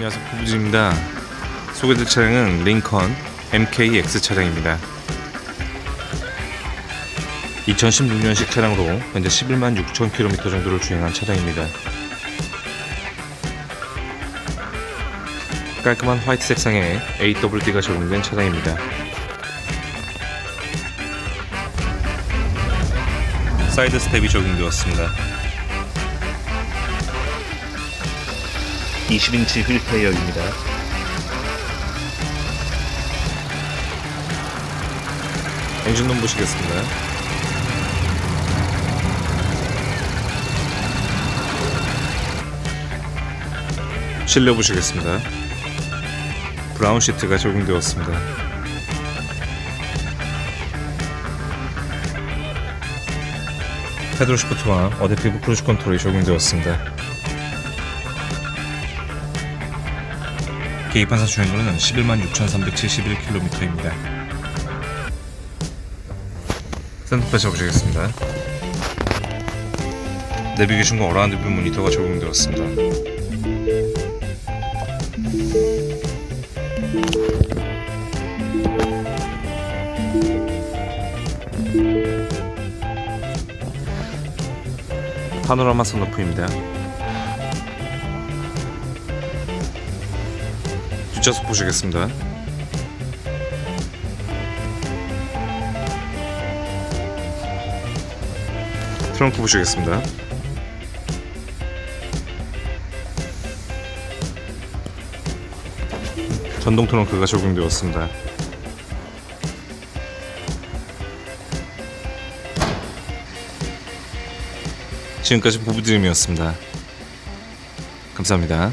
안녕하세요 부부지입니다. 소개될 차량은 링컨 MKX 차량입니다. 2016년식 차량으로 현재 11만 6천 킬로미터 정도를 주행한 차량입니다. 깔끔한 화이트 색상에 AWD가 적용된 차량입니다. 사이드 스텝이 적용되었습니다 20인치 휠 타이어입니다. 엔진 룸 보시겠습니다. 실내 보시겠습니다. 브라운 시트가 적용되었습니다. 패드로 시프트와 어댑티브 크루즈 컨트롤이 적용되었습니다. 계기판사 주행거리는 11만 6,371km입니다. 센터페 잡으시겠습니다. 내비게이션과 어라운드 뷰 모니터가 적용되었습니다. 파노라마 선루프입니다. 뒷좌석 보시겠습니다. 트렁크 보시겠습니다. 전동 트렁크가 적용되었습니다. 지금까지 부부드림이었습니다. 감사합니다.